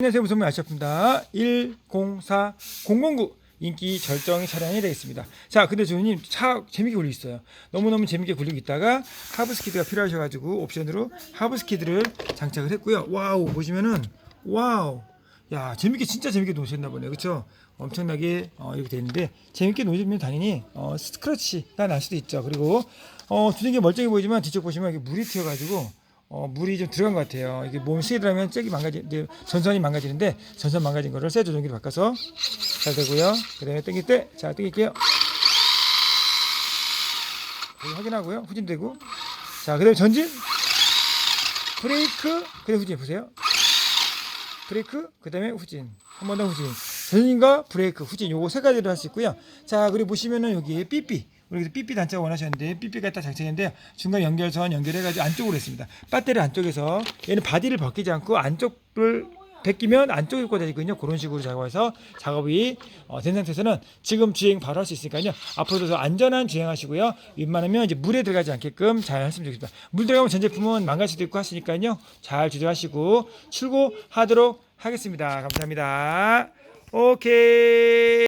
안녕하세요 무선물 아시아입니다 104009 인기 절정 차량이 되겠습니다. 자 근데 주님 차 재밌게 굴리고 있어요. 너무너무 재밌게 굴리고 있다가 하브스키드가 필요하셔가지고 옵션으로 하브스키드를 장착을 했고요. 와우 보시면은 와우. 야 재밌게 진짜 재밌게 놓으셨나 보네요. 그쵸? 엄청나게 어, 이렇게 되어 있는데 재밌게 놓으시면 당연히 어, 스크래치가 날 수도 있죠. 그리고 어, 두개 멀쩡해 보이지만 뒤쪽 보시면 이게 물이 튀어가지고 어, 물이 좀 들어간 것 같아요. 이게 몸 세게 잭이 망가지, 이제 전선이 망가지는데 전선 망가진 거를 새 조종기로 바꿔서 잘 되고요. 그 다음에 당길 때, 자, 당길게요. 여기 확인하고요. 후진되고. 자, 그 다음에 전진. 브레이크. 그 다음에 후진. 보세요. 브레이크. 그 다음에 후진. 한 번 더 후진. 전진과 브레이크, 후진. 요거 세 가지를 할 수 있고요. 자, 그리고 보시면은 여기 삐삐. 우리 삐삐 단자가 원하셨는데 삐삐가 딱 장착했는데 중간 연결선 연결해가지고 안쪽으로 했습니다. 배터리 안쪽에서 얘는 바디를 벗기지 않고 안쪽을 벗기면 안쪽에 꽂아지거든요. 그런 식으로 작업해서 작업이 어, 된 상태에서는 지금 주행 바로 할 수 있으니까요. 앞으로도 더 안전한 주행하시고요. 웬만하면 이제 물에 들어가지 않게끔 잘 했으면 좋겠습니다. 물 들어가면 전 제품은 망갈 수도 있고 하시니까요. 잘 조절하시고 출고하도록 하겠습니다. 감사합니다. 오케이.